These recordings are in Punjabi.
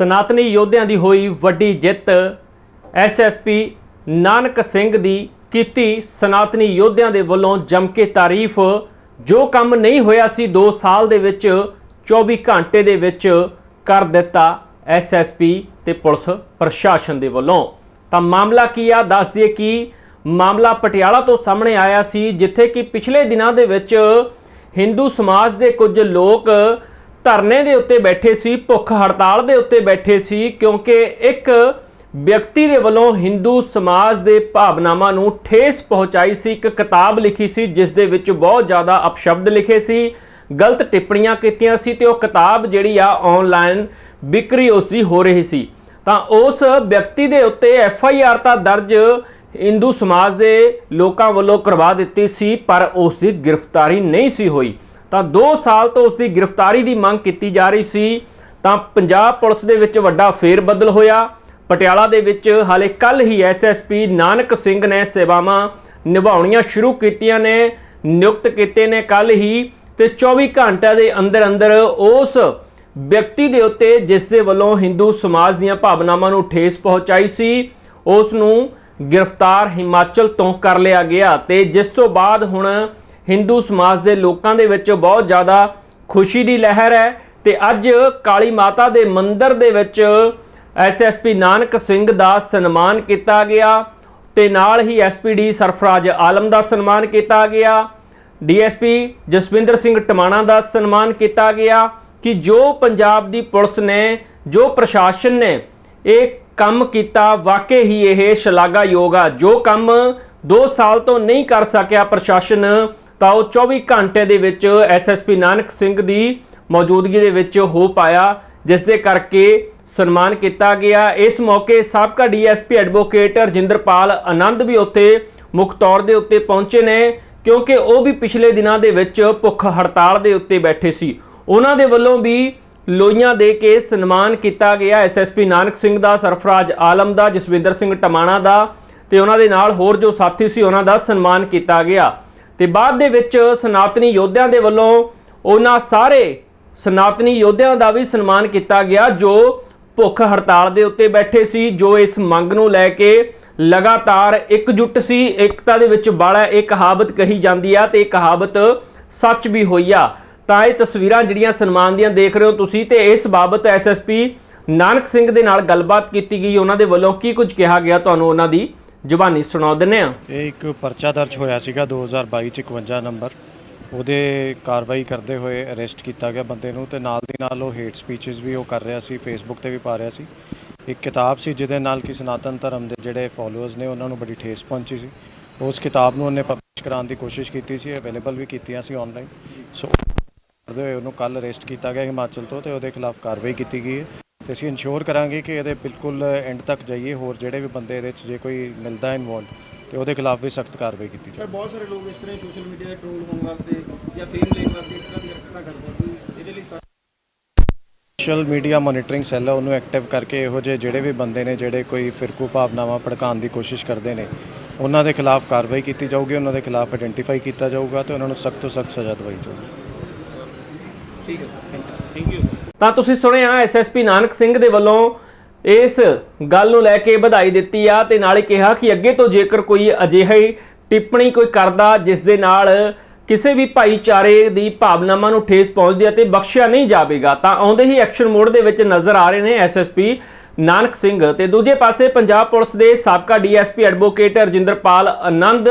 ਸਨਾਤਨੀ ਯੋਧਿਆਂ ਦੀ ਹੋਈ ਵੱਡੀ ਜਿੱਤ ਐਸਐਸਪੀ ਨਾਨਕ ਸਿੰਘ ਦੀ ਕੀਤੀ ਸਨਾਤਨੀ ਯੋਧਿਆਂ ਦੇ ਵੱਲੋਂ ਜੰਮ ਕੇ ਤਾਰੀਫ। ਜੋ ਕੰਮ ਨਹੀਂ ਹੋਇਆ ਸੀ 2 ਸਾਲ ਦੇ ਵਿੱਚ 24 ਘੰਟੇ ਦੇ ਵਿੱਚ ਕਰ ਦਿੱਤਾ ਐਸਐਸਪੀ ਤੇ ਪੁਲਿਸ ਪ੍ਰਸ਼ਾਸਨ ਦੇ ਵੱਲੋਂ। ਤਾਂ ਮਾਮਲਾ ਕੀ ਆ, ਦੱਸ ਦਈਏ ਕਿ ਮਾਮਲਾ ਪਟਿਆਲਾ ਤੋਂ ਸਾਹਮਣੇ ਆਇਆ ਸੀ, ਜਿੱਥੇ ਕਿ ਪਿਛਲੇ ਦਿਨਾਂ ਦੇ ਵਿੱਚ ਹਿੰਦੂ ਸਮਾਜ ਦੇ ਕੁਝ ਲੋਕ ਧਰਨੇ ਦੇ ਉੱਤੇ ਬੈਠੇ ਸੀ, ਭੁੱਖ ਹੜਤਾਲ ਦੇ ਉੱਤੇ ਬੈਠੇ ਸੀ, ਕਿਉਂਕਿ ਇੱਕ ਵਿਅਕਤੀ ਦੇ ਵੱਲੋਂ ਹਿੰਦੂ ਸਮਾਜ ਦੇ ਭਾਵਨਾਵਾਂ ਨੂੰ ਠੇਸ ਪਹੁੰਚਾਈ ਸੀ, ਇੱਕ ਕਿਤਾਬ ਲਿਖੀ ਸੀ, ਜਿਸ ਦੇ ਵਿੱਚ ਬਹੁਤ ਜ਼ਿਆਦਾ ਅਪਸ਼ਬਦ ਲਿਖੇ ਸੀ, ਗਲਤ ਟਿੱਪਣੀਆਂ ਕੀਤੀਆਂ ਸੀ ਤੇ ਉਹ ਕਿਤਾਬ ਜਿਹੜੀ ਆ ਆਨਲਾਈਨ ਵਿਕਰੀ ਉਸ ਦੀ ਹੋ ਰਹੀ ਸੀ। ਤਾਂ ਉਸ ਵਿਅਕਤੀ ਦੇ ਉੱਤੇ ਐਫ ਆਈ ਆਰ ਤਾਂ ਦਰਜ ਹਿੰਦੂ ਸਮਾਜ ਦੇ ਲੋਕਾਂ ਵੱਲੋਂ ਕਰਵਾ ਦਿੱਤੀ ਸੀ, ਪਰ ਉਸ ਦੀ ਗ੍ਰਿਫਤਾਰੀ ਨਹੀਂ ਸੀ ਹੋਈ। ਤਾਂ 2 ਸਾਲ ਤੋਂ ਉਸ ਦੀ ਗ੍ਰਿਫਤਾਰੀ ਦੀ ਮੰਗ ਕੀਤੀ ਜਾ ਰਹੀ ਸੀ। ਤਾਂ ਪੰਜਾਬ ਪੁਲਿਸ ਦੇ ਵਿੱਚ ਵੱਡਾ ਫੇਰ ਬਦਲ ਹੋਇਆ। ਪਟਿਆਲਾ ਦੇ ਵਿੱਚ ਹਾਲੇ ਕੱਲ ਹੀ ਐਸਐਸਪੀ ਨਾਨਕ ਸਿੰਘ ਨੇ ਸੇਵਾਵਾਂ ਨਿਭਾਉਣੀਆਂ ਸ਼ੁਰੂ ਕੀਤੀਆਂ ਨੇ, ਨਿਯੁਕਤ ਕੀਤੇ ਨੇ ਕੱਲ ਹੀ ਤੇ 24 ਘੰਟਿਆਂ ਦੇ ਅੰਦਰ ਅੰਦਰ ਉਸ ਵਿਅਕਤੀ ਦੇ ਉੱਤੇ ਜਿਸ ਦੇ ਵੱਲੋਂ ਹਿੰਦੂ ਸਮਾਜ ਦੀਆਂ ਭਾਵਨਾਵਾਂ ਨੂੰ ਠੇਸ ਪਹੁੰਚਾਈ ਸੀ, ਉਸ ਨੂੰ ਗ੍ਰਿਫਤਾਰ ਹਿਮਾਚਲ ਤੋਂ ਕਰ ਲਿਆ ਗਿਆ ਤੇ ਜਿਸ ਤੋਂ ਬਾਅਦ ਹੁਣ ਹਿੰਦੂ ਸਮਾਜ ਦੇ ਲੋਕਾਂ ਦੇ ਵਿੱਚ ਬਹੁਤ ਜ਼ਿਆਦਾ ਖੁਸ਼ੀ ਦੀ ਲਹਿਰ ਹੈ ਤੇ ਅੱਜ ਕਾਲੀ ਮਾਤਾ ਦੇ ਮੰਦਿਰ ਦੇ ਵਿੱਚ ਐਸਐਸਪੀ ਨਾਨਕ ਸਿੰਘ ਦਾ ਸਨਮਾਨ ਕੀਤਾ ਗਿਆ ਤੇ ਨਾਲ ਹੀ ਐਸਪੀਡੀ ਸਰਫਰਾਜ ਆਲਮ ਦਾ ਸਨਮਾਨ ਕੀਤਾ ਗਿਆ। ਡੀਐਸਪੀ ਜਸਵਿੰਦਰ ਸਿੰਘ ਟਮਾਣਾ ਦਾ ਸਨਮਾਨ ਕੀਤਾ ਗਿਆ ਕਿ ਜੋ ਪੰਜਾਬ ਦੀ ਪੁਲਿਸ ਨੇ, ਜੋ ਪ੍ਰਸ਼ਾਸਨ ਨੇ ਇਹ ਕੰਮ ਕੀਤਾ, ਵਾਕਈ ਹੀ ਇਹ ਸ਼ਲਾਘਾਯੋਗ ਆ। ਜੋ ਕੰਮ 2 ਸਾਲ ਤੋਂ ਨਹੀਂ ਕਰ ਸਕਿਆ ਪ੍ਰਸ਼ਾਸਨ ਤਾਂ ਉਹ 24 ਘੰਟੇ ਦੇ ਵਿੱਚ ਐਸਐਸਪੀ ਨਾਨਕ ਸਿੰਘ ਦੀ ਮੌਜੂਦਗੀ ਦੇ ਵਿੱਚ ਹੋ ਪਾਇਆ, ਜਿਸ ਦੇ ਕਰਕੇ ਸਨਮਾਨ ਕੀਤਾ ਗਿਆ। ਇਸ ਮੌਕੇ ਸਾਬਕਾ ਡੀਐਸਪੀ ਐਡਵੋਕੇਟ ਰਜਿੰਦਰਪਾਲ ਆਨੰਦ ਵੀ ਉੱਥੇ ਮੁੱਖ ਤੌਰ ਦੇ ਉੱਤੇ ਪਹੁੰਚੇ ਨੇ, ਕਿਉਂਕਿ ਉਹ ਵੀ ਪਿਛਲੇ ਦਿਨਾਂ ਦੇ ਵਿੱਚ ਭੁੱਖ ਹੜਤਾਲ ਦੇ ਉੱਤੇ ਬੈਠੇ ਸੀ। ਉਹਨਾਂ ਦੇ ਵੱਲੋਂ ਵੀ ਲੋਈਆਂ ਦੇ ਕੇ ਸਨਮਾਨ ਕੀਤਾ ਗਿਆ। ਐਸਐਸਪੀ ਨਾਨਕ ਸਿੰਘ ਦਾ, ਸਰਫਰਾਜ ਆਲਮ ਦਾ, ਜਸਵਿੰਦਰ ਸਿੰਘ ਟਮਾਣਾ ਦਾ ਤੇ ਉਹਨਾਂ ਦੇ ਨਾਲ ਹੋਰ ਜੋ ਸਾਥੀ ਸੀ, ਉਹਨਾਂ ਦਾ ਸਨਮਾਨ ਕੀਤਾ ਗਿਆ। ਤੇ ਬਾਅਦ ਦੇ ਵਿੱਚ ਸਨਾਤਨੀ ਯੋਧਿਆਂ ਦੇ ਵੱਲੋਂ ਉਹਨਾਂ ਸਾਰੇ ਸਨਾਤਨੀ ਯੋਧਿਆਂ ਦਾ ਵੀ ਸਨਮਾਨ ਕੀਤਾ ਗਿਆ, ਜੋ ਭੁੱਖ ਹੜਤਾਲ ਦੇ ਉੱਤੇ ਬੈਠੇ ਸੀ, ਜੋ ਇਸ ਮੰਗ ਨੂੰ ਲੈ ਕੇ ਲਗਾਤਾਰ ਇਕਜੁੱਟ ਸੀ। ਇਕਤਾ ਦੇ ਵਿੱਚ ਬਾਲਾ ਇਹ ਕਹਾਵਤ ਕਹੀ ਜਾਂਦੀ ਆ ਤੇ ਇਹ ਕਹਾਵਤ ਸੱਚ ਵੀ ਹੋਈ ਆ। ਤਾਂ ਇਹ ਤਸਵੀਰਾਂ ਜਿਹੜੀਆਂ ਸਨਮਾਨ ਦੀਆਂ ਦੇਖ ਰਹੇ ਹੋ ਤੁਸੀਂ ਤੇ ਇਸ ਬਾਬਤ ਐਸਐਸਪੀ ਨਾਨਕ ਸਿੰਘ ਦੇ ਨਾਲ ਗੱਲਬਾਤ ਕੀਤੀ ਗਈ। ਉਹਨਾਂ ਦੇ ਵੱਲੋਂ ਕੀ ਕੁਝ ਕਿਹਾ ਗਿਆ ਤੁਹਾਨੂੰ ਉਹਨਾਂ ਦੀ? ਜ਼ੁਬਾਨੀ ਸੁਣਾ ਦਿੰਨੇ ਆ ਇਹ ਇੱਕ ਪਰਚਾ ਦਰਜ ਹੋਇਆ ਸੀਗਾ 2022 ਚ 51 ਨੰਬਰ। ਉਹਦੇ ਕਾਰਵਾਈ ਕਰਦੇ ਹੋਏ ਅਰੈਸਟ ਕੀਤਾ ਗਿਆ ਬੰਦੇ ਨੂੰ ਤੇ ਨਾਲ ਦੀ ਨਾਲ ਉਹ ਹੇਟ ਸਪੀਚਸ ਵੀ ਉਹ ਕਰ ਰਿਹਾ ਸੀ ਫੇਸਬੁੱਕ ਤੇ ਵੀ ਪਾ ਰਿਹਾ ਸੀ। ਇੱਕ ਕਿਤਾਬ ਸੀ ਜਿਹਦੇ ਨਾਲ ਕਿ ਸਨਾਤਨ ਧਰਮ ਦੇ ਜਿਹੜੇ ਫਾਲੋਅਰਸ ਨੇ ਉਹਨਾਂ ਨੂੰ ਬੜੀ ਠੇਸ ਪਹੁੰਚੀ ਸੀ। ਉਸ ਕਿਤਾਬ ਨੂੰ ਉਹਨੇ ਪਬਲਿਸ਼ ਕਰਾਉਣ ਦੀ ਕੋਸ਼ਿਸ਼ ਕੀਤੀ ਸੀ ਅਵੇਲੇਬਲ ਵੀ ਕੀਤੀਆਂ ਸੀ ਆਨਲਾਈਨ ਸੋ ਕਰਦੇ ਹੋਏ ਉਹਨੂੰ ਕੱਲ ਅਰੈਸਟ ਕੀਤਾ ਗਿਆ ਹਿਮਾਚਲ ਤੋਂ ਤੇ ਉਹਦੇ ਖਿਲਾਫ ਕਾਰਵਾਈ ਕੀਤੀ ਗਈ ਹੈ। ਤੇ ਅਸੀਂ ਇਨਸ਼ੋਰ ਕਰਾਂਗੇ ਕਿ ਇਹਦੇ ਬਿਲਕੁਲ ਐਂਡ ਤੱਕ ਜਾਈਏ ਹੋਰ ਜਿਹੜੇ ਵੀ ਬੰਦੇ ਇਹਦੇ 'ਚ ਜੇ ਕੋਈ ਮਿਲਦਾ ਹੈ ਇਨਵੋਲਡ ਤੇ ਉਹਦੇ ਖਿਲਾਫ ਵੀ ਸਖਤ ਕਾਰਵਾਈ ਕੀਤੀ ਸਰ ਜਾਵੇ ਬਹੁਤ ਸਾਰੇ ਲੋਕ ਇਸ ਤਰ੍ਹਾਂ ਸੋਸ਼ਲ ਮੀਡੀਆ ਤੇ ਟ੍ਰੋਲ ਹੋਣ ਵਾਸਤੇ ਜਾਂ ਫੇਮ ਲੈਣ ਵਾਸਤੇ ਇਸ ਤਰ੍ਹਾਂ ਦੀ ਹਰਕਤਾਂ ਕਰਦੇ ਕੋਈ ਇਹਦੇ ਲਈ ਸੋਸ਼ਲ ਮੀਡੀਆ ਮੋਨੀਟਰਿੰਗ ਸੈੱਲ ਹੈ ਉਹਨੂੰ ਐਕਟਿਵ ਕਰਕੇ ਇਹੋ ਜਿਹੇ ਜਿਹੜੇ ਵੀ ਬੰਦੇ ਨੇ ਜਿਹੜੇ ਕੋਈ ਫਿਰਕੂ ਭਾਵਨਾਵਾਂ ਭੜਕਾਉਣ ਦੀ ਕੋਸ਼ਿਸ਼ ਕਰਦੇ ਨੇ ਉਹਨਾਂ ਦੇ ਖਿਲਾਫ ਕਾਰਵਾਈ ਕੀਤੀ ਜਾਊਗੀ ਉਹਨਾਂ ਦੇ ਖਿਲਾਫ ਆਇਡੈਂਟੀਫਾਈ ਕੀਤਾ ਜਾਊਗਾ ਤੇ ਉਹਨਾਂ ਨੂੰ ਸਖਤ ਤੋਂ ਸਖਤ ਸਜ਼ਾ ਦਵਾਈ ਜਾਊਗੀ। ਠੀਕ ਹੈ ਥੈਂਕ ਯੂ ਤਾਂ ਤੁਸੀਂ ਸੁਣਿਆ ਐਸਐਸਪੀ ਨਾਨਕ ਸਿੰਘ ਦੇ ਵੱਲੋਂ ਇਸ ਗੱਲ ਨੂੰ ਲੈ ਕੇ ਵਧਾਈ ਦਿੱਤੀ ਆ ਤੇ ਨਾਲ ਹੀ ਕਿਹਾ ਕਿ ਅੱਗੇ ਤੋਂ ਜੇਕਰ ਕੋਈ ਅਜਿਹੀ ਟਿੱਪਣੀ ਕੋਈ ਕਰਦਾ ਜਿਸ ਦੇ ਨਾਲ ਕਿਸੇ ਵੀ ਭਾਈਚਾਰੇ ਦੀ ਭਾਵਨਾਵਾਂ ਨੂੰ ਠੇਸ ਪਹੁੰਚਦੀ ਹੈ ਤੇ ਬਖਸ਼ਿਆ ਨਹੀਂ ਜਾਵੇਗਾ, ਤਾਂ ਆਉਂਦੇ ਹੀ ਐਕਸ਼ਨ ਮੋਡ ਦੇ ਵਿੱਚ ਨਜ਼ਰ ਆ ਰਹੇ ਨੇ ਐਸਐਸਪੀ ਨਾਨਕ ਸਿੰਘ। ਤੇ ਦੂਜੇ ਪਾਸੇ ਪੰਜਾਬ ਪੁਲਿਸ ਦੇ ਸਾਬਕਾ ਡੀਐਸਪੀ ਐਡਵੋਕੇਟ ਰਜਿੰਦਰਪਾਲ ਆਨੰਦ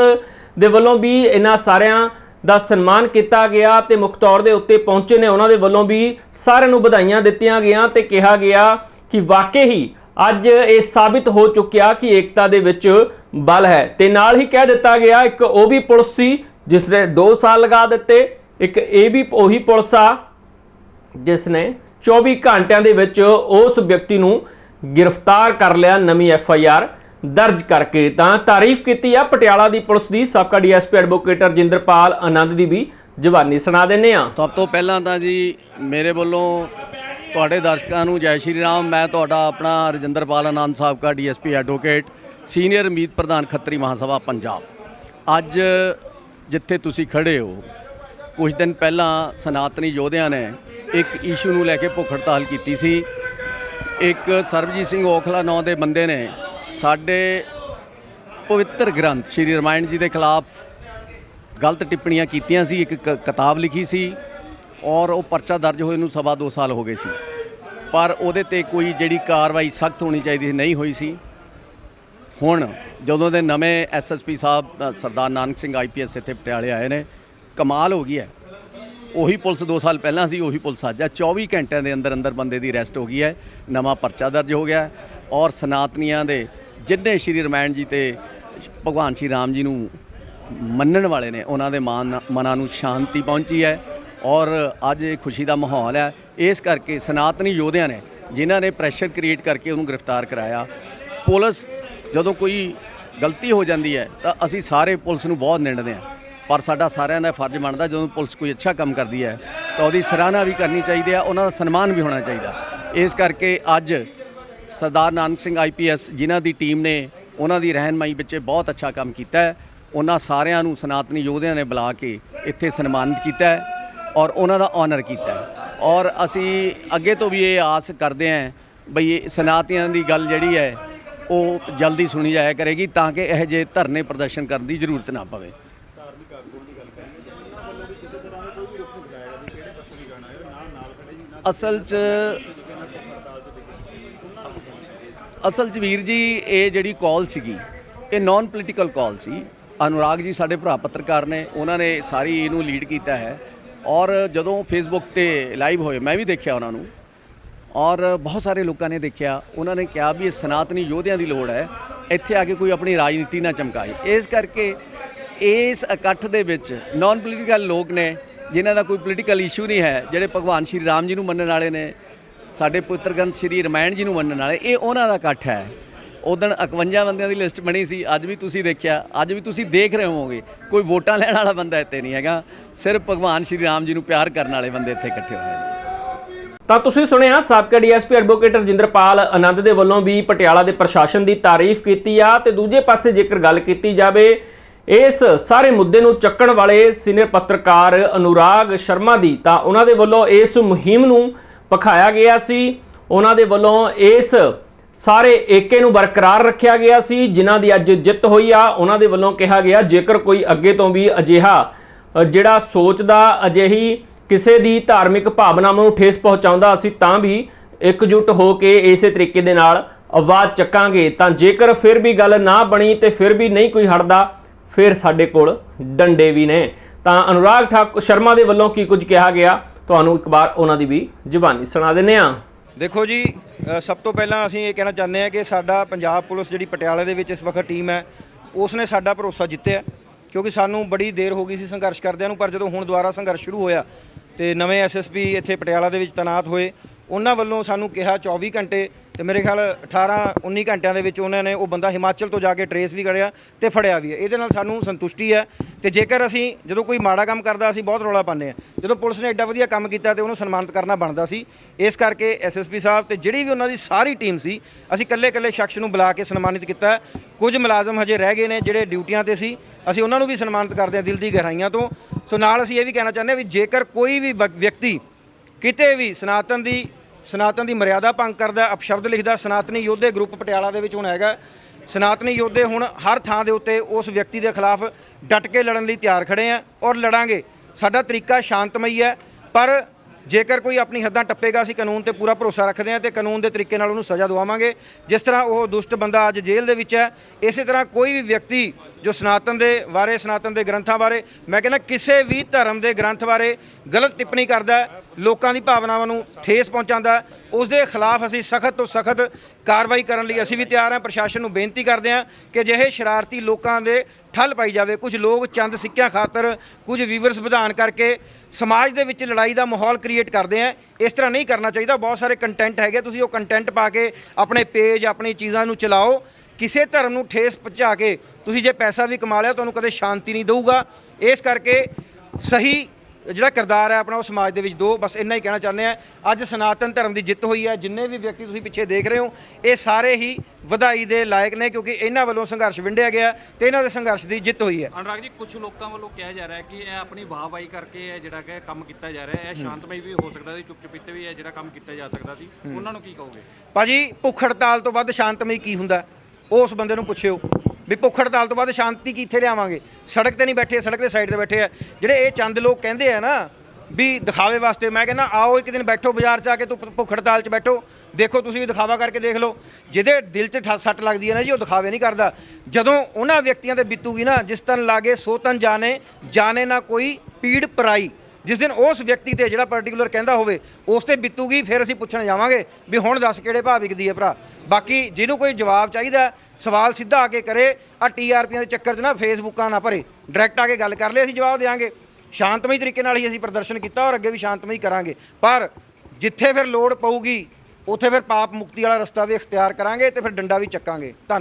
ਦੇ ਵੱਲੋਂ ਵੀ ਇਹਨਾਂ ਸਾਰਿਆਂ ਦਾ ਸਨਮਾਨ ਕੀਤਾ ਗਿਆ ਤੇ ਮੁੱਖ ਤੌਰ ਦੇ ਉੱਤੇ ਪਹੁੰਚੇ ਨੇ ਉਹਨਾਂ ਦੇ ਵੱਲੋਂ ਵੀ ਸਾਰਿਆਂ ਨੂੰ ਵਧਾਈਆਂ ਦਿੱਤੀਆਂ ਗਈਆਂ ਤੇ ਕਿਹਾ ਗਿਆ ਕਿ ਵਾਕਈ ਹੀ ਅੱਜ ਇਹ ਸਾਬਿਤ ਹੋ ਚੁੱਕਿਆ ਕਿ ਏਕਤਾ ਦੇ ਵਿੱਚ ਬਲ ਹੈ। ਤੇ ਨਾਲ ਹੀ ਕਹਿ ਦਿੱਤਾ ਗਿਆ, ਇੱਕ ਉਹ ਵੀ ਪੁਲਿਸ ਸੀ ਜਿਸ ਨੇ 2 ਸਾਲ ਲਗਾ ਦਿੱਤੇ, ਇੱਕ ਇਹ ਵੀ ਉਹੀ ਪੁਲਿਸ ਆ ਜਿਸ ਨੇ 24 ਘੰਟਿਆਂ ਦੇ ਵਿੱਚ ਉਸ ਵਿਅਕਤੀ ਨੂੰ ਗ੍ਰਿਫਤਾਰ ਕਰ ਲਿਆ ਨਵੀਂ ਐਫ ਆਈ ਆਰ। ਦਰਜ ਕਰਕੇ ਤਾਂ ਤਾਰੀਫ ਕੀਤੀ ਆ ਪਟਿਆਲਾ ਦੀ ਪੁਲਿਸ ਦੀ ਸਾਬਕਾ ਡੀਐਸਪੀ ਐਡਵੋਕੇਟ ਰਜਿੰਦਰਪਾਲ ਆਨੰਦ ਦੀ ਵੀ ਜ਼ਬਾਨੀ ਸੁਣਾ ਦਿੰਨੇ ਆ। ਸਭ ਤੋਂ ਪਹਿਲਾਂ ਤਾਂ ਜੀ ਮੇਰੇ ਵੱਲੋਂ ਤੁਹਾਡੇ ਦਰਸ਼ਕਾਂ ਨੂੰ ਜੈ ਸ਼੍ਰੀ ਰਾਮ, ਮੈਂ ਤੁਹਾਡਾ ਆਪਣਾ ਰਜਿੰਦਰਪਾਲ ਆਨੰਦ, ਸਾਬਕਾ ਡੀਐਸਪੀ ਐਡਵੋਕੇਟ, ਸੀਨੀਅਰ ਮੀਤ ਪ੍ਰਧਾਨ ਖੱਤਰੀ ਮਹਾਸਭਾ ਪੰਜਾਬ। ਅੱਜ ਜਿੱਥੇ ਤੁਸੀਂ ਖੜੇ ਹੋ, ਕੁਝ ਦਿਨ ਪਹਿਲਾਂ ਸਨਾਤਨੀ ਯੋਧਿਆਂ ਨੇ ਇੱਕ ਇਸ਼ੂ ਨੂੰ ਲੈ ਕੇ ਭੁੱਖ ਹੜਤਾਲ ਕੀਤੀ ਸੀ। ਇੱਕ ਸਰਬਜੀਤ ਸਿੰਘ ਔਖਲਾ ਨਾਂ ਦੇ ਬੰਦੇ ਨੇ ਸਾਡੇ ਪਵਿੱਤਰ ਗ੍ਰੰਥ, ਸ਼੍ਰੀ ਰਮਾਇਣ ਜੀ ਦੇ ਖਿਲਾਫ ਗਲਤ ਟਿੱਪਣੀਆਂ ਕੀਤੀਆਂ ਸੀ, ਇੱਕ ਕ- ਕਿਤਾਬ ਲਿਖੀ ਸੀ ਔਰ ਉਹ ਪਰਚਾ ਦਰਜ ਹੋਏ ਨੂੰ ਸਵਾ ਦੋ ਸਾਲ ਹੋ ਗਏ ਸੀ। ਪਰ ਉਹਦੇ ਤੇ ਕੋਈ ਜਿਹੜੀ ਕਾਰਵਾਈ ਸਖਤ ਹੋਣੀ ਚਾਹੀਦੀ ਸੀ, ਨਹੀਂ ਹੋਈ ਸੀ। ਹੁਣ ਜਦੋਂ ਦੇ ਨਵੇਂ ਐਸਐਸਪੀ ਸਾਹਿਬ ਸਰਦਾਰ ਨਾਨਕ ਸਿੰਘ ਆਈਪੀਐਸ ਇੱਥੇ ਪਟਿਆਲੇ ਆਏ ਨੇ, ਕਮਾਲ ਹੋ ਗਈ ਹੈ। ਉਹੀ ਪੁਲਿਸ 2 ਸਾਲ ਪਹਿਲਾਂ ਸੀ, ਉਹੀ ਪੁਲਿਸ ਅੱਜ ਹੈ। 24 ਘੰਟਿਆਂ ਦੇ ਅੰਦਰ ਅੰਦਰ ਬੰਦੇ ਦੀ ਅਰੈਸਟ ਹੋ ਗਈ ਹੈ, ਨਵਾਂ ਪਰਚਾ ਦਰਜ ਹੋ ਗਿਆ ਔਰ ਸਨਾਤਨੀਆਂ ਦੇ ਜਿੰਨੇ ਸ਼੍ਰੀ ਰਮਾਇਣ ਜੀ ਤੇ ਭਗਵਾਨ ਸ਼੍ਰੀ ਰਾਮ ਜੀ ਨੂੰ ਮੰਨਣ ਵਾਲੇ ਨੇ, ਉਹਨਾਂ ਦੇ ਮਨ ਮਨਾਂ ਨੂੰ ਸ਼ਾਂਤੀ ਪਹੁੰਚੀ ਹੈ ਔਰ ਅੱਜ ਇਹ ਖੁਸ਼ੀ ਦਾ ਮਾਹੌਲ ਹੈ। ਇਸ ਕਰਕੇ ਸਨਾਤਨੀ ਯੋਧਿਆਂ ਨੇ, ਜਿਨ੍ਹਾਂ ਨੇ ਪ੍ਰੈਸ਼ਰ ਕ੍ਰੀਏਟ ਕਰਕੇ ਉਹਨੂੰ ਗ੍ਰਿਫਤਾਰ ਕਰਾਇਆ, ਪੁਲਿਸ ਜਦੋਂ ਕੋਈ ਗਲਤੀ ਹੋ ਜਾਂਦੀ ਹੈ, ਤਾਂ ਅਸੀਂ ਸਾਰੇ ਪੁਲਿਸ ਨੂੰ ਬਹੁਤ ਨਿੰਦਦੇ ਹਾਂ। ਪਰ ਸਾਡਾ ਸਾਰਿਆਂ ਦਾ ਫਰਜ਼ ਬਣਦਾ, ਜਦੋਂ ਪੁਲਿਸ ਕੋਈ ਅੱਛਾ ਕੰਮ ਕਰਦੀ ਹੈ, ਤਾਂ ਉਹਦੀ ਸਰਾਹਨਾ ਵੀ ਕਰਨੀ ਚਾਹੀਦੀ ਹੈ, ਉਹਨਾਂ ਦਾ ਸਨਮਾਨ ਵੀ ਹੋਣਾ ਚਾਹੀਦਾ। ਇਸ ਕਰਕੇ ਅੱਜ ਸਰਦਾਰ ਨਾਨਕ ਸਿੰਘ ਆਈਪੀਐਸ ਜਿਨ੍ਹਾਂ ਦੀ ਟੀਮ ਨੇ ਉਹਨਾਂ ਦੀ ਰਹਿਨਮਾਈ ਵਿੱਚ ਬਹੁਤ ਅੱਛਾ ਕੰਮ ਕੀਤਾ ਹੈ। ਉਹਨਾਂ ਸਾਰਿਆਂ ਨੂੰ ਸਨਾਤਨੀ ਯੋਧਿਆਂ ਨੇ ਬੁਲਾ ਕੇ ਇੱਥੇ ਸਨਮਾਨਿਤ ਕੀਤਾ ਹੈ ਔਰ ਉਹਨਾਂ ਦਾ ਆਨਰ ਕੀਤਾ ਹੈ। ਔਰ ਅਸੀਂ ਅੱਗੇ ਤੋਂ ਵੀ ਇਹ ਆਸ ਕਰਦੇ ਹਾਂ ਬਈ ਇਹ ਸਨਾਤਨੀਆਂ ਦੀ ਗੱਲ ਜਿਹੜੀ ਹੈ, ਉਹ ਜਲਦੀ ਸੁਣੀ ਜਾਇਆ ਕਰੇਗੀ ਤਾਂ ਕਿ ਇਹ ਜੇ ਧਰਨੇ ਪ੍ਰਦਰਸ਼ਨ ਕਰਨ ਦੀ ਜ਼ਰੂਰਤ ਨਾ ਪਵੇ। ਅਸਲ 'ਚ ਅਸਲ 'ਚ ਵੀਰ ਜੀ, ਇਹ ਜਿਹੜੀ ਕਾਲ ਸੀਗੀ, ਇਹ ਨਾਨ ਪੋਲੀਟੀਕਲ ਕਾਲ ਸੀ। ਅਨੁਰਾਗ ਜੀ ਸਾਡੇ ਭਰਾ ਪੱਤਰਕਾਰ ਨੇ, ਉਹਨਾਂ ਨੇ ਸਾਰੀ ਇਹਨੂੰ ਲੀਡ ਕੀਤਾ ਹੈ। ਔਰ ਜਦੋਂ ਫੇਸਬੁੱਕ ਤੇ ਲਾਈਵ ਹੋਏ, ਮੈਂ ਵੀ ਦੇਖਿਆ ਉਹਨਾਂ ਨੂੰ। ਔਰ ਬਹੁਤ ਸਾਰੇ ਲੋਕਾਂ ਨੇ ਦੇਖਿਆ, ਉਹਨਾਂ ਨੇ ਕਿਹਾ ਵੀ ਇਹ ਸਨਾਤਨੀ ਯੋਧਿਆਂ ਦੀ ਲੋੜ ਹੈ, ਇੱਥੇ ਆ ਕੇ ਕੋਈ ਆਪਣੀ ਰਾਜਨੀਤੀ ਨਾ ਚਮਕਾਏ। ਇਸ ਕਰਕੇ ਇਸ ਇਕੱਠ ਦੇ ਵਿੱਚ ਨਾਨ ਪੋਲੀਟੀਕਲ ਲੋਕ ਨੇ, ਜਿਨ੍ਹਾਂ ਦਾ ਕੋਈ ਪੋਲੀਟੀਕਲ ਇਸ਼ੂ ਨਹੀਂ ਹੈ, ਜਿਹੜੇ ਭਗਵਾਨ ਸ਼੍ਰੀ ਰਾਮ ਜੀ ਨੂੰ ਮੰਨਣ ਵਾਲੇ ਨੇ ਸਾਡੇ ਪੁੱਤਰ ਗ੍ਰੰਥ ਸ਼੍ਰੀ ਰਮਾਇਣ ਜੀ ਨੂੰ ਮੰਨਣ ਵਾਲੇ, ਇਹ ਉਹਨਾਂ ਦਾ ਇਕੱਠ ਹੈ। ਉਦੋਂ 51 ਬੰਦਿਆਂ ਦੀ ਲਿਸਟ ਬਣੀ ਸੀ, ਅੱਜ ਵੀ ਤੁਸੀਂ ਦੇਖਿਆ, ਅੱਜ ਵੀ ਤੁਸੀਂ ਦੇਖ ਰਹੇ ਹੋਵੋਗੇ। ਕੋਈ ਵੋਟਾਂ ਲੈਣ ਵਾਲਾ ਬੰਦਾ ਇੱਥੇ ਨਹੀਂ ਹੈਗਾ, ਸਿਰਫ ਭਗਵਾਨ ਸ਼੍ਰੀ ਰਾਮ ਜੀ ਨੂੰ ਪਿਆਰ ਕਰਨ ਵਾਲੇ ਬੰਦੇ ਇੱਥੇ ਇਕੱਠੇ ਹੋਏ ਨੇ। ਤਾਂ ਤੁਸੀਂ ਸੁਣਿਆ, ਸਾਬਕਾ ਡੀਐਸਪੀ ਐਡਵੋਕੇਟ ਰਜਿੰਦਰਪਾਲ ਆਨੰਦ ਦੇ ਵੱਲੋਂ ਵੀ ਪਟਿਆਲਾ ਦੇ ਪ੍ਰਸ਼ਾਸਨ ਦੀ ਤਾਰੀਫ ਕੀਤੀ ਆ ਤੇ ਦੂਜੇ ਪਾਸੇ ਜੇਕਰ ਗੱਲ ਕੀਤੀ ਜਾਵੇ, ਇਸ ਸਾਰੇ ਮੁੱਦੇ ਨੂੰ ਚੱਕਣ ਵਾਲੇ ਸੀਨੀਅਰ ਪੱਤਰਕਾਰ ਅਨੁਰਾਗ ਸ਼ਰਮਾ ਦੀ, ਤਾਂ ਉਹਨਾਂ ਦੇ ਵੱਲੋਂ ਇਸ ਮੁਹਿੰਮ ਨੂੰ ਪਖਾਇਆ ਗਿਆ ਸੀ। ਉਹਨਾਂ ਦੇ ਵੱਲੋਂ ਇਸ ਸਾਰੇ ਏਕੇ ਨੂੰ ਬਰਕਰਾਰ ਰੱਖਿਆ ਗਿਆ ਸੀ ਜਿਨ੍ਹਾਂ ਦੀ ਅੱਜ ਜਿੱਤ ਹੋਈ ਆ। ਉਹਨਾਂ ਦੇ ਵੱਲੋਂ ਕਿਹਾ ਗਿਆ ਜੇਕਰ ਕੋਈ ਅੱਗੇ ਤੋਂ ਵੀ ਅਜਿਹਾ ਅ, ਜਿਹੜਾ ਸੋਚਦਾ ਅਜਿਹੀ ਕਿਸੇ ਦੀ ਧਾਰਮਿਕ ਭਾਵਨਾਵਾਂ ਨੂੰ ਠੇਸ ਪਹੁੰਚਾਉਂਦਾ ਅਸੀਂ ਤਾਂ ਵੀ ਇਕਜੁੱਟ ਹੋ ਕੇ ਇਸੇ ਤਰੀਕੇ ਦੇ ਨਾਲ ਆਵਾਜ਼ ਚੱਕਾਂਗੇ। ਤਾਂ ਜੇਕਰ ਫਿਰ ਵੀ ਗੱਲ ਨਾ ਬਣੀ ਤੇ ਫਿਰ ਵੀ ਨਹੀਂ ਕੋਈ ਹਟਦਾ ਫਿਰ ਸਾਡੇ ਕੋਲ ਡੰਡੇ ਵੀ ਨੇ। ਤਾਂ ਅਨੁਰਾਗ ਠਾਕੁਰ ਸ਼ਰਮਾ ਦੇ ਵੱਲੋਂ ਕੀ ਕੁਝ ਕਿਹਾ ਗਿਆ? ਤੁਹਾਨੂੰ ਇੱਕ ਵਾਰ ਉਹਨਾਂ ਦੀ ਵੀ ਜ਼ੁਬਾਨੀ ਸੁਣਾ ਦਿੰਨੇ ਆ ਦੇਖੋ ਜੀ ਸਭ ਤੋਂ ਪਹਿਲਾਂ ਅਸੀਂ ਇਹ ਕਹਿਣਾ ਚਾਹੁੰਦੇ ਹਾਂ ਕਿ ਸਾਡਾ ਪੰਜਾਬ ਪੁਲਿਸ ਜਿਹੜੀ ਪਟਿਆਲੇ ਦੇ ਵਿੱਚ ਇਸ ਵਕਤ ਟੀਮ ਹੈ ਉਸ ਨੇ ਸਾਡਾ ਭਰੋਸਾ ਜਿੱਤਿਆ ਕਿਉਂਕਿ ਸਾਨੂੰ ਬੜੀ ਦੇਰ ਹੋ ਗਈ ਸੀ ਸੰਘਰਸ਼ ਕਰਦਿਆਂ ਨੂੰ, ਪਰ ਜਦੋਂ ਹੁਣ ਦੁਬਾਰਾ ਸੰਘਰਸ਼ ਸ਼ੁਰੂ ਹੋਇਆ ਤੇ ਨਵੇਂ ਐਸਐਸਪੀ ਇੱਥੇ ਪਟਿਆਲਾ ਦੇ ਵਿੱਚ ਤੈਨਾਤ ਹੋਏ ਉਹਨਾਂ ਵੱਲੋਂ ਸਾਨੂੰ ਕਿਹਾ 24 ਘੰਟੇ ਤੇ ਮੇਰੇ ਖਿਆਲ 18 19 ਘੰਟਿਆਂ ਦੇ ਵਿੱਚ ਉਹਨਾਂ ਨੇ ਉਹ ਬੰਦਾ ਹਿਮਾਚਲ ਤੋਂ ਜਾ ਕੇ ਟਰੇਸ ਵੀ ਕਰਿਆ ਤੇ ਫੜਿਆ ਵੀ ਹੈ। ਇਹਦੇ ਨਾਲ ਸਾਨੂੰ ਸੰਤੁਸ਼ਟੀ ਹੈ ਤੇ ਜੇਕਰ ਅਸੀਂ ਜਦੋਂ ਕੋਈ ਮਾੜਾ ਕੰਮ ਕਰਦਾ, ਅਸੀਂ ਬਹੁਤ ਰੌਲਾ ਪਾਉਂਦੇ ਆ ਜਦੋਂ ਪੁਲਿਸ ਨੇ ਐਡਾ ਵਧੀਆ ਕੰਮ ਕੀਤਾ ਤੇ ਉਹਨੂੰ ਸਨਮਾਨਿਤ ਕਰਨਾ ਬਣਦਾ ਸੀ, ਇਸ ਕਰਕੇ ਐਸਐਸਪੀ ਸਾਹਿਬ ਤੇ ਜਿਹੜੀ ਵੀ ਉਹਨਾਂ ਦੀ ਸਾਰੀ ਟੀਮ ਸੀ, ਅਸੀਂ ਇਕੱਲੇ-ਇਕੱਲੇ ਸ਼ਖਸ ਨੂੰ ਬੁਲਾ ਕੇ ਸਨਮਾਨਿਤ ਕੀਤਾ ਕੁਝ ਮੁਲਾਜ਼ਮ ਹਜੇ ਰਹਿ ਗਏ ਨੇ ਜਿਹੜੇ ਡਿਊਟੀਆਂ ਤੇ ਸੀ, ਅਸੀਂ ਉਹਨਾਂ ਨੂੰ ਵੀ ਸਨਮਾਨਿਤ ਕਰਦੇ ਹਾਂ ਦਿਲ ਦੀ ਗਹਿਰਾਈਆਂ ਤੋਂ। ਸੋ ਨਾਲ ਅਸੀਂ ਇਹ ਵੀ ਕਹਿਣਾ ਚਾਹੁੰਦੇ ਹਾਂ ਵੀ ਜੇਕਰ ਕੋਈ ਵੀ ਵਕ- ਵਿਅਕਤੀ ਕਿਤੇ ਵੀ ਸਨਾਤਨ ਦੀ ਸਨਾਤਨ ਦੀ ਮਰਿਆਦਾ ਭੰਗ ਕਰਦਾ, ਅਪਸ਼ਬਦ ਲਿਖਦਾ, ਸਨਾਤਨੀ ਯੋਧੇ ਗਰੁੱਪ ਪਟਿਆਲਾ ਦੇ ਵਿੱਚ ਹੁਣ ਹੈਗਾ। ਸਨਾਤਨੀ ਯੋਧੇ ਹੁਣ ਹਰ ਥਾਂ ਦੇ ਉੱਤੇ ਉਸ ਵਿਅਕਤੀ ਦੇ ਖਿਲਾਫ ਡਟ ਕੇ ਲੜਨ ਲਈ ਤਿਆਰ ਖੜੇ ਆ ਔਰ ਲੜਾਂਗੇ। ਸਾਡਾ ਤਰੀਕਾ ਸ਼ਾਂਤਮਈ ਹੈ, ਪਰ ਜੇਕਰ ਕੋਈ ਆਪਣੀ ਹੱਦਾਂ ਟੱਪੇਗਾ, ਅਸੀਂ ਕਾਨੂੰਨ ਤੇ ਪੂਰਾ ਭਰੋਸਾ ਰੱਖਦੇ ਹਾਂ ਤੇ ਕਾਨੂੰਨ ਦੇ ਤਰੀਕੇ ਨਾਲ ਉਹਨੂੰ ਸਜ਼ਾ ਦਵਾਵਾਂਗੇ। ਜਿਸ ਤਰ੍ਹਾਂ ਉਹ ਦੁਸ਼ਟ ਬੰਦਾ ਅੱਜ ਜੇਲ੍ਹ ਦੇ ਵਿੱਚ ਹੈ, ਇਸੇ ਤਰ੍ਹਾਂ ਕੋਈ ਵੀ ਵਿਅਕਤੀ ਜੋ ਸਨਾਤਨ ਦੇ ਬਾਰੇ, ਸਨਾਤਨ ਦੇ ਗ੍ਰੰਥਾਂ ਬਾਰੇ, ਮੈਂ ਕਹਿੰਦਾ ਕਿਸੇ ਵੀ ਧਰਮ ਦੇ ਗ੍ਰੰਥ ਬਾਰੇ ਗਲਤ ਟਿੱਪਣੀ ਕਰਦਾ ਲੋਕਾਂ ਦੀ ਭਾਵਨਾਵਾਂ ਨੂੰ ਠੇਸ ਪਹੁੰਚਾਉਂਦਾ ਉਸ ਦੇ ਖਿਲਾਫ ਅਸੀਂ ਸਖਤ ਤੋਂ ਸਖਤ ਕਾਰਵਾਈ ਕਰਨ ਲਈ ਅਸੀਂ ਵੀ ਤਿਆਰ ਹਾਂ। ਪ੍ਰਸ਼ਾਸਨ ਨੂੰ ਬੇਨਤੀ ਕਰਦੇ ਹਾਂ ਕਿ ਅਜਿਹੇ ਸ਼ਰਾਰਤੀ ਲੋਕਾਂ ਦੇ ਠੱਲ ਪਾਈ ਜਾਵੇ। ਕੁਝ ਲੋਕ ਚੰਦ ਸਿੱਕਿਆਂ ਖਾਤਰ ਕੁਝ ਵੀਵਰਸ ਵਿਧਾਨ ਕਰਕੇ ਸਮਾਜ ਦੇ ਵਿੱਚ ਲੜਾਈ ਦਾ ਮਾਹੌਲ ਕ੍ਰੀਏਟ ਕਰਦੇ ਆ। ਇਸ ਤਰ੍ਹਾਂ ਨਹੀਂ ਕਰਨਾ ਚਾਹੀਦਾ। ਬਹੁਤ ਸਾਰੇ ਕੰਟੈਂਟ ਹੈਗੇ। ਤੁਸੀਂ ਉਹ ਕੰਟੈਂਟ ਪਾ ਕੇ ਆਪਣੇ ਪੇਜ ਆਪਣੀ ਚੀਜ਼ਾਂ ਨੂੰ ਚਲਾਓ। ਕਿਸੇ ਧਰਮ ਨੂੰ ਠੇਸ ਪਹੁੰਚਾ ਕੇ ਤੁਸੀਂ ਜੇ ਪੈਸਾ ਵੀ ਕਮਾ ਲਿਆ, ਤੁਹਾਨੂੰ ਕਦੇ ਸ਼ਾਂਤੀ ਨਹੀਂ ਦੇਊਗਾ। ਇਸ ਕਰਕੇ ਸਹੀ ਜਿਹੜਾ ਕਿਰਦਾਰ ਹੈ ਆਪਣਾ ਉਹ ਸਮਾਜ ਦੇ ਵਿੱਚ ਦੋ ਬਸ ਇੰਨਾ ਹੀ ਕਹਿਣਾ ਚਾਹੁੰਦੇ ਆ ਅੱਜ ਸਨਾਤਨ ਧਰਮ ਦੀ ਜਿੱਤ ਹੋਈ ਹੈ। ਜਿੰਨੇ ਵੀ ਵਿਅਕਤੀ ਤੁਸੀਂ ਪਿੱਛੇ ਦੇਖ ਰਹੇ ਹੋ ਇਹ ਸਾਰੇ ਹੀ ਵਧਾਈ ਦੇ ਲਾਇਕ ਨੇ ਕਿਉਂਕਿ ਇਹਨਾਂ ਵੱਲੋਂ ਸੰਘਰਸ਼ ਵਿੰਡਿਆ ਗਿਆ ਤੇ ਇਹਨਾਂ ਦੇ ਸੰਘਰਸ਼ ਦੀ ਜਿੱਤ ਹੋਈ ਹੈ। ਅਨੁਰਾਗ ਜੀ ਕੁਝ ਲੋਕਾਂ ਵੱਲੋਂ ਕਿਹਾ ਜਾ ਰਿਹਾ ਹੈ ਕਿ ਇਹ ਆਪਣੀ ਵਾਹਵਾਈ ਕਰਕੇ ਇਹ ਜਿਹੜਾ ਕਿ ਕੰਮ ਕੀਤਾ ਜਾ ਰਿਹਾ ਹੈ। ਇਹ ਸ਼ਾਂਤਮਈ ਵੀ ਹੋ ਸਕਦਾ ਸੀ ਚੁੱਪ ਚੁਪੀਤੇ ਵੀ ਇਹ ਜਿਹੜਾ ਕੰਮ ਕੀਤਾ ਜਾ ਸਕਦਾ ਸੀ। ਉਹਨਾਂ ਨੂੰ ਕੀ ਕਹੋਗੇ? ਭਾਜੀ ਭੁੱਖ ਹੜਤਾਲ ਤੋਂ ਵੱਧ ਸ਼ਾਂਤਮਈ ਕੀ ਹੁੰਦਾ? ਉਸ ਬੰਦੇ ਨੂੰ ਪੁੱਛਿਓ। ਵੀ ਭੁੱਖ ਹੜਤਾਲ ਤੋਂ ਬਾਅਦ ਸ਼ਾਂਤੀ ਕਿੱਥੇ ਲਿਆਵਾਂਗੇ? ਸੜਕ ਤੇ ਨਹੀਂ ਬੈਠੇ, ਸੜਕ ਦੇ ਸਾਈਡ ਤੇ ਬੈਠੇ ਆ। ਜਿਹੜੇ ਇਹ ਚੰਦ ਲੋਕ ਕਹਿੰਦੇ ਆ ਨਾ ਵੀ ਦਿਖਾਵੇ ਵਾਸਤੇ, ਮੈਂ ਕਹਿੰਦਾ, ਆਓ ਇੱਕ ਦਿਨ ਬੈਠੋ ਬਾਜ਼ਾਰ 'ਚ ਆ ਕੇ ਤੂੰ ਭੁੱਖ ਹੜਤਾਲ 'ਚ ਬੈਠੋ। ਦੇਖੋ ਤੁਸੀਂ ਵੀ ਦਿਖਾਵਾ ਕਰਕੇ ਦੇਖ ਲਓ। ਜਿਹਦੇ ਦਿਲ 'ਚ ਠ- ਸੱਟ ਲੱਗਦੀ ਹੈ ਨਾ ਜੀ, ਉਹ ਦਿਖਾਵੇ ਨਹੀਂ ਕਰਦਾ। ਜਦੋਂ ਉਹਨਾਂ ਵਿਅਕਤੀਆਂ ਤੇ ਬੀਤੂਗੀ ਨਾ, ਜਿਸ ਤਨ ਲਾਗੇ ਸੋ ਤਨ ਜਾਣੇ ਜਾਣੇ ਨਾ ਕੋਈ ਪੀੜ ਪਰਾਈ। ਜਿਸ ਦਿਨ ਉਸ ਵਿਅਕਤੀ ਤੇ ਜਿਹੜਾ ਪਾਰਟਿਕੂਲਰ ਕਹਿੰਦਾ ਹੋਵੇ, ਉਸ ਤੇ ਬਿੱਤੂਗੀ, ਫਿਰ ਅਸੀਂ ਪੁੱਛਣ ਜਾਵਾਂਗੇ ਵੀ ਹੁਣ ਦੱਸ ਕਿਹੜੇ ਭਾਅ ਵਿਕਦੀ ਹੈ ਭਰਾ। ਬਾਕੀ ਜਿਹਨੂੰ ਕੋਈ ਜਵਾਬ ਚਾਹੀਦਾ, ਸਵਾਲ ਸਿੱਧਾ ਆ ਕੇ ਕਰੇ ਆ ਟੀਆਰਪੀਆਂ ਦੇ ਚੱਕਰ 'ਚ ਨਾ ਫੇਸਬੁੱਕਾਂ ਨਾ ਭਰੇ। ਡਾਇਰੈਕਟ ਆ ਕੇ ਗੱਲ ਕਰ ਲੈ ਅਸੀਂ ਜਵਾਬ ਦੇਵਾਂਗੇ। ਸ਼ਾਂਤਮਈ ਤਰੀਕੇ ਨਾਲ ਹੀ ਅਸੀਂ ਪ੍ਰਦਰਸ਼ਨ ਕੀਤਾ ਔਰ ਅੱਗੇ ਵੀ ਸ਼ਾਂਤਮਈ ਕਰਾਂਗੇ। ਪਰ ਜਿੱਥੇ ਫਿਰ ਲੋੜ ਪਊਗੀ, ਉੱਥੇ ਫਿਰ ਪਾਪ ਮੁਕਤੀ ਵਾਲਾ ਰਸਤਾ ਵੀ ਇਖਤਿਆਰ ਕਰਾਂਗੇ ਤੇ ਫਿਰ ਡੰਡਾ ਵੀ ਚੱਕਾਂਗੇ। ਧੰਨਵਾਦ।